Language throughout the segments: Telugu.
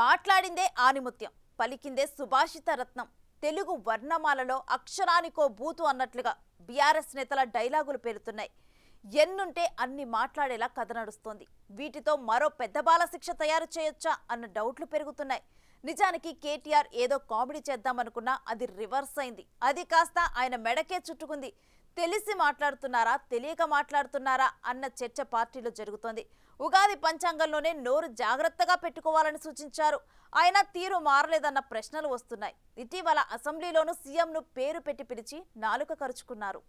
మాట్లాడిందే ఆనిముత్యం పలికిందే సుభాషిత రత్నం. తెలుగు వర్ణమాలలో అక్షరానికో బూతు అన్నట్లుగా బీఆర్ఎస్ నేతల డైలాగులు పేరుతున్నాయి ఎన్నుంటే అన్ని మాట్లాడేలా కథ నడుస్తోంది. వీటితో మరో పెద్ద బాలశిక్ష తయారు చేయొచ్చా అన్న డౌట్లు పెరుగుతున్నాయి. నిజానికి కేటీఆర్ ఏదో కామెడీ చేద్దామనుకున్నా అది రివర్స్ అయింది. అది కాస్త ఆయన మెడకే చుట్టుకుంది. తెలిసి మాట్లాడుతున్నారా తెలియక మాట్లాడుతున్నారా అన్న చర్చ పార్టీలో జరుగుతోంది. ఉగాది పంచాంగంలోనే నోరు జాగ్రత్తగా పెట్టుకోవాలని సూచించారు. ఆయన తీరు మారలేదన్న ప్రశ్నలు వస్తున్నాయి. ఇటీవల అసెంబ్లీలోనూ సీఎంను పేరు పెట్టి పిలిచి నాలుక కరుచుకున్నారు.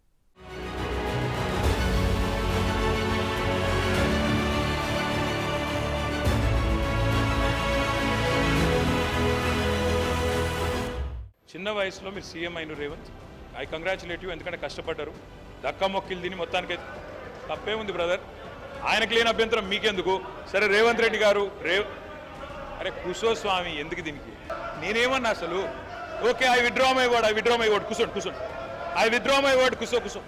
చిన్న వయసులో మీరు సీఎం అయిన రేవంత్ ఐ కంగ్రాచులేట్ యూ ఎందుకంటే కష్టపడ్డారు. దక్క మొక్కిలు తిని మొత్తానికి తప్పే ఉంది బ్రదర్. ఆయనకు లేని అభ్యంతరం మీకెందుకు? సరే రేవంత్ రెడ్డి గారు రేవ్ అరే కుసో స్వామి ఎందుకు దీనికి? నేనేమన్నా అసలు? Okay I withdraw my word I withdraw my word కుసో కూర్చోండి ఐ విడ్రా మై వర్డ్ కుసో కుసో.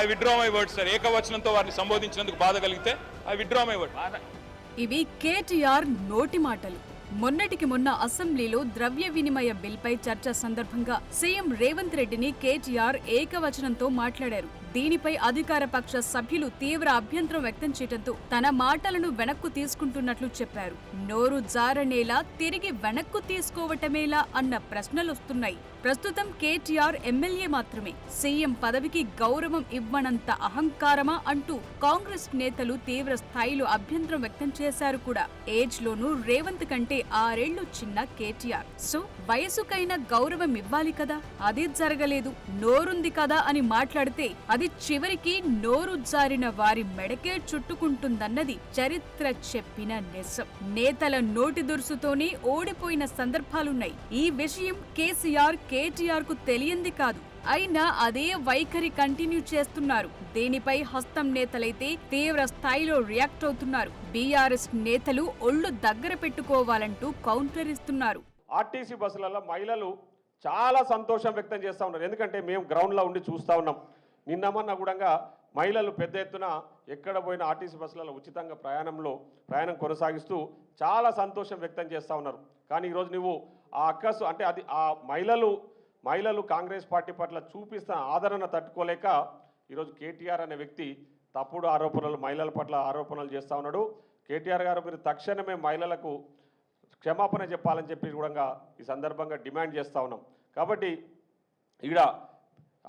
I withdraw my word sir. ఏకవచనంతో వారిని సంబోధించినందుకు బాధ కలిగితే ఐ విడ్రా మై వర్డ్ ఇవి కేటీఆర్ నోటి మాటలు. మొన్నటికి మొన్న అసెంబ్లీలో ద్రవ్య వినిమయ బిల్పై చర్చ సందర్భంగా సీఎం రేవంత్ రెడ్డిని కేటీఆర్ ఏకవచనంతో మాట్లాడారు. దీనిపై అధికార పక్ష సభ్యులు తీవ్ర అభ్యంతరం వ్యక్తం చేయడంతో తన మాటలను వెనక్కు తీసుకుంటున్నట్లు చెప్పారు. నోరు జారనేలా తిరిగి వెనక్కు తీసుకోవటమేలా అన్న ప్రశ్నలొస్తున్నాయి ప్రస్తుతం కేటీఆర్ ఎమ్మెల్యే మాత్రమే. సీఎం పదవికి గౌరవం ఇవ్వనంత అహంకారమా అంటూ కాంగ్రెస్ నేతలు తీవ్ర స్థాయిలో అభ్యంతరం వ్యక్తం చేశారు కూడా. ఏజ్ లోనూ రేవంత్ కంటే ఆరేళ్ళు చిన్న కేటీఆర్. సో వయసుకైనా గౌరవం ఇవ్వాలి కదా? అది జరగలేదు. నోరుంది కదా అని మాట్లాడితే అది చివరికి నోరు జారిన వారి మెడకే చుట్టుకుంటుందన్నది చరిత్ర చెప్పిన నిజం. నేతల నోటి దురుసుతోనే ఓడిపోయిన సందర్భాలున్నాయి. ఈ విషయం కేసీఆర్ కేటీఆర్కు తెలియంది కాదు. అయినా అదే వైఖరి కంటిన్యూ చేస్తున్నారు. దీనిపై హస్తం నేతలైతే తీవ్ర స్థాయిలో రియాక్ట్ అవుతున్నారు. బీఆర్ఎస్ నేతలు ఒళ్ళు దగ్గర పెట్టుకోవాలంటూ కౌంటర్ ఇస్తున్నారు. ఆర్టీసీ బస్సులలో మహిళలు చాలా సంతోషం వ్యక్తం చేస్తూ ఉన్నారు. ఎందుకంటే మేము గ్రౌండ్లో ఉండి చూస్తూ ఉన్నాం. నిన్నమన్న కూడా మహిళలు పెద్ద ఎత్తున ఎక్కడ పోయిన ఆర్టీసీ బస్సులలో ఉచితంగా ప్రయాణంలో ప్రయాణం కొనసాగిస్తూ చాలా సంతోషం వ్యక్తం చేస్తూ ఉన్నారు. కానీ ఈరోజు నువ్వు ఆ అక్కసు అంటే అది ఆ మహిళలు మహిళలు కాంగ్రెస్ పార్టీ పట్ల చూపిస్తున్న ఆదరణ తట్టుకోలేక ఈరోజు కేటీఆర్ అనే వ్యక్తి తప్పుడు ఆరోపణలు మహిళల పట్ల ఆరోపణలు చేస్తూ ఉన్నాడు. కేటీఆర్ గారు మీరు తక్షణమే మహిళలకు క్షమాపణ చెప్పాలని చెప్పి కూడా ఈ సందర్భంగా డిమాండ్ చేస్తూ ఉన్నాం. కాబట్టి ఇక్కడ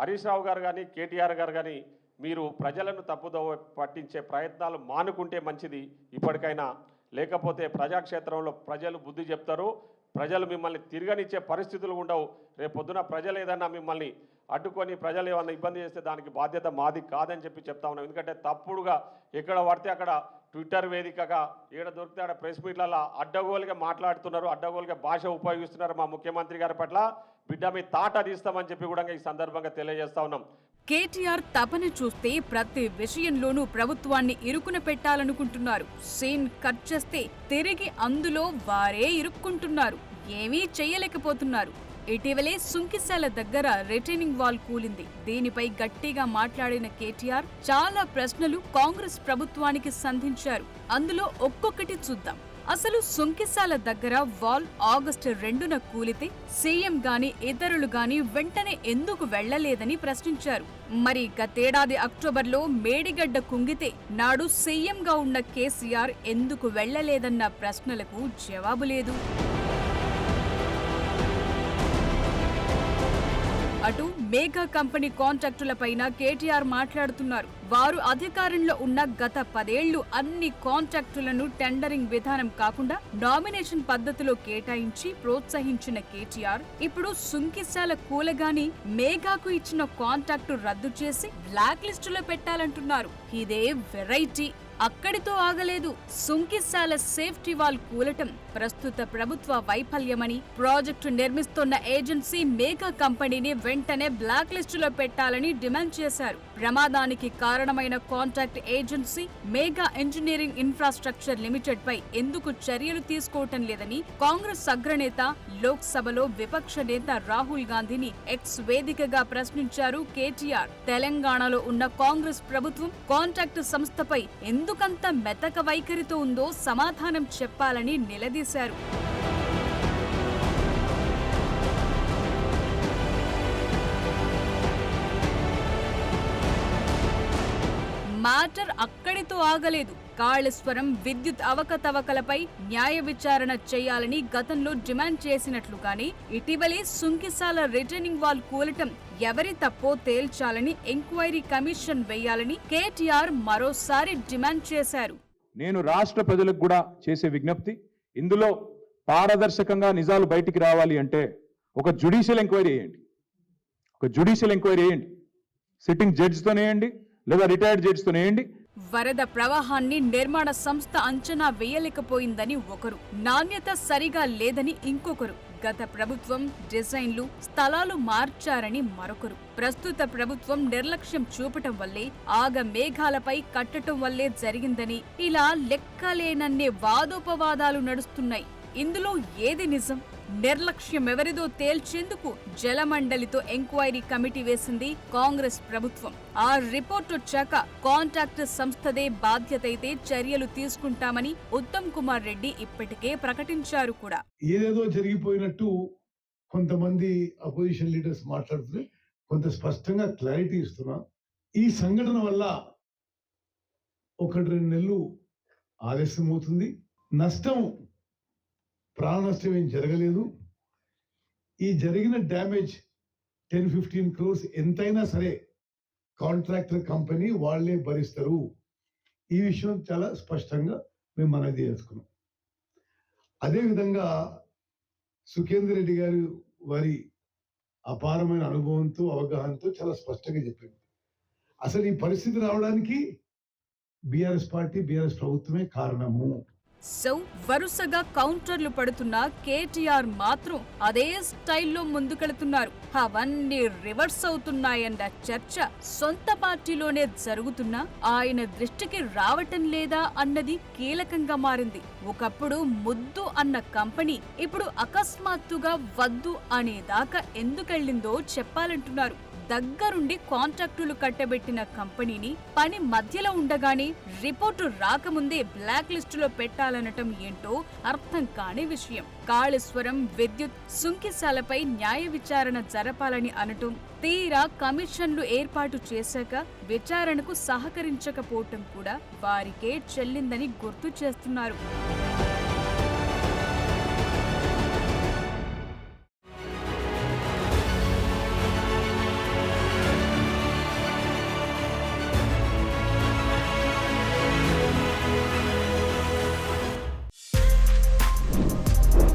హరీష్ రావు గారు కానీ కేటీఆర్ గారు కానీ మీరు ప్రజలను తప్పుదోవ పట్టించే ప్రయత్నాలు మానుకుంటే మంచిది ఇప్పటికైనా. లేకపోతే ప్రజాక్షేత్రంలో ప్రజలు బుద్ధి చెప్తారు. ప్రజలు మిమ్మల్ని తిరగనిచ్చే పరిస్థితులు ఉండవు. రేపు పొద్దున ప్రజలు ఏదన్నా మిమ్మల్ని అడ్డుకొని ప్రజలు ఏమన్నా ఇబ్బంది చేస్తే దానికి బాధ్యత మాది కాదని చెప్పి చెప్తా ఉన్నాం. ఎందుకంటే తప్పుడుగా ఎక్కడ పడితే అక్కడ ట్విట్టర్ వేదికగా ఏడ దొరికితే అక్కడ ప్రెస్ మీట్లలో అడ్డగోలుగా మాట్లాడుతున్నారు. అడ్డగోలుగా భాష ఉపయోగిస్తున్నారు మా ముఖ్యమంత్రి గారి పట్ల. బిడ్డ మీ తాట తీస్తామని చెప్పి కూడా ఈ సందర్భంగా తెలియజేస్తా ఉన్నాం. కేటీఆర్ తపన చూస్తే ప్రతి విషయంలోనూ ప్రభుత్వాన్ని ఇరుకున పెట్టాలనుకుంటున్నారు. సీన్ కట్ చేస్తే తిరిగి అందులో వారే ఇరుక్కుంటున్నారు. ఏమీ చేయలేకపోతున్నారు. ఇటీవలే సుంకిశాల దగ్గర రిటైనింగ్ వాల్ కూలింది. దీనిపై గట్టిగా మాట్లాడిన కేటీఆర్ చాలా ప్రశ్నలు కాంగ్రెస్ ప్రభుత్వానికి సంధించారు. అందులో ఒక్కొక్కటి చూద్దాం. అసలు సుంకిశాల దగ్గర వాల్ ఆగస్టు రెండున కూలితే సీఎం గాని ఇతరులు గాని వెంటనే ఎందుకు వెళ్ళలేదని ప్రశ్నించారు. మరి గతేడాది అక్టోబర్లో మేడిగడ్డ కుంగితే నాడు సీఎంగా ఉన్న కేసీఆర్ ఎందుకు వెళ్ళలేదన్న ప్రశ్నలకు జవాబు లేదు. మేఘా కంపెనీ కాంట్రాక్టులపైన కేటీఆర్ మాట్లాడుతున్నారు. వారు అధికారంలో ఉన్న గత పదేళ్ళు అన్ని కాంట్రాక్టులను టెండరింగ్ విధానం కాకుండా నామినేషన్ పద్ధతిలో కేటాయించి ప్రోత్సహించిన కేటీఆర్ ఇప్పుడు సుంకిశాల కూలగాని మేఘాకు ఇచ్చిన కాంట్రాక్టు రద్దు చేసి బ్లాక్ లిస్టులో పెట్టాలంటున్నారు. ఇదే వెరైటీ. అక్కడితో ఆగలేదు. సుంకిశాల సేఫ్టీ వాల్ కూలటం ప్రస్తుత ప్రభుత్వ వైఫల్యమని ప్రాజెక్టు నిర్మిస్తున్న ఏజెన్సీ మేఘా కంపెనీని వెంటనే బ్లాక్ లిస్టులో పెట్టాలని డిమాండ్ చేశారు. ప్రమాదానికి కారణమైన contract agency Megha engineering infrastructure limited పై ఎందుకు చర్యలు తీసుకోవటం లేదని కాంగ్రెస్ అగ్రనేత లోక్సభలో విపక్ష నేత రాహుల్ గాంధీని ఎక్స్ వేదికగా ప్రశ్నించారు కేటీఆర్. తెలంగాణలో ఉన్న కాంగ్రెస్ ప్రభుత్వం కాంట్రాక్ట్ సంస్థపై ఎందుకంత మెతక వైఖరితో ఉందో సమాధానం చెప్పాలని నిలదీశారు. మ్యాటర్ అక్కడితో ఆగలేదు. కాళేశ్వరం విద్యుత్ అవకతవకలపై న్యాయ విచారణ చేయాలని గతంలో డిమాండ్ చేసినట్లు కానీ ఇటీవలే సుంకిసాల రిటర్నింగ్ వాల్ కూలటం ఎవరి తప్పో తేల్చాలని ఎంక్వైరీ కమిషన్ వేయాలని కేటీఆర్ మరోసారి డిమాండ్ చేశారు. నేను రాష్ట్ర ప్రజలకు కూడా చేసే విజ్ఞప్తి ఇందులో పారదర్శకంగా నిజాలు బయటికి రావాలి అంటే ఒక జుడిషియల్ ఎంక్వైరీ వేయండి ఒక జుడిషియల్ ఎంక్వైరీ వేయండి సిట్టింగ్ జడ్జితోనేయండి లేదా రిటైర్డ్ జడ్జితోనేయండి వరద ప్రవాహాన్ని నిర్మాణ సంస్థ అంచనా వేయలేకపోయిందని ఒకరు. నాణ్యత సరిగా లేదని ఇంకొకరు. గత ప్రభుత్వం డిజైన్లు స్థలాలు మార్చారని మరొకరు. ప్రస్తుత ప్రభుత్వం నిర్లక్ష్యం చూపటం వల్లే ఆగ మేఘాలపై కట్టటం వల్లే జరిగిందని ఇలా లెక్కలేనన్నే వాదోపవాదాలు నడుస్తున్నాయి. ఇందులో ఏది నిజం? నిర్లక్ష్యం ఎవరిదో తేల్చేందుకు జలమండలితో ఎంక్వైరీ కమిటీ వేసింది కాంగ్రెస్ ప్రభుత్వం. ఆ రిపోర్ట్ వచ్చాక కాంట్రాక్ట్ సంస్థదే బాధ్యత అయితే చర్యలు తీసుకుంటామని ఉత్తమ్ కుమార్ రెడ్డి ఇప్పటికే ప్రకటించారు కూడా. ఏదేదో జరిగిపోయినట్టు కొంతమంది అపోజిషన్ లీడర్స్ మాట్లాడుతూ కొంత స్పష్టంగా క్లారిటీ ఇస్తున్నా. ఈ సంఘటన వల్ల ఒకటి రెండు నెలలు ఆలస్యం అవుతుంది. నష్టం ప్రాణ నష్టం ఏం జరగలేదు. ఈ జరిగిన డ్యామేజ్ టెన్ ఫిఫ్టీన్ క్రోర్స్ ఎంతైనా సరే కాంట్రాక్టర్ కంపెనీ వాళ్ళే భరిస్తారు. ఈ విషయం చాలా స్పష్టంగా మేము మనది చేసుకున్నాం అదేవిధంగా సుఖేందర్ రెడ్డి గారు వారి అపారమైన అనుభవంతో అవగాహనతో చాలా స్పష్టంగా చెప్పింది అసలు ఈ పరిస్థితి రావడానికి బీఆర్ఎస్ పార్టీ బీఆర్ఎస్ ప్రభుత్వమే కారణము. సో వరుసగా కౌంటర్లు పడుతున్న కేటీఆర్ మాత్రం అదే స్టైల్లో ముందుకెళుతున్నారు. అవన్నీ రివర్స్ అవుతున్నాయన్న చర్చ సొంత పార్టీలోనే జరుగుతున్నా ఆయన దృష్టికి రావటం లేదా అన్నది కీలకంగా మారింది. ఒకప్పుడు ముద్దు అన్న కంపెనీ ఇప్పుడు అకస్మాత్తుగా వద్దు అనేదాకా ఎందుకెళ్ళిందో చెప్పాలంటున్నారు. దగ్గరుండి కాంట్రాక్టులు కట్టబెట్టిన కంపెనీని పని మధ్యలో ఉండగానే రిపోర్టు రాకముందే బ్లాక్ లిస్టులో పెట్టాలనటం ఏంటో అర్థం కాని విషయం. కాళేశ్వరం విద్యుత్ సుంకిశాలపై న్యాయ విచారణ జరపాలని అనటం తీరా కమిషన్లు ఏర్పాటు చేశాక విచారణకు సహకరించకపోవటం కూడా వారికే చెల్లిందని గుర్తు చేస్తున్నారు.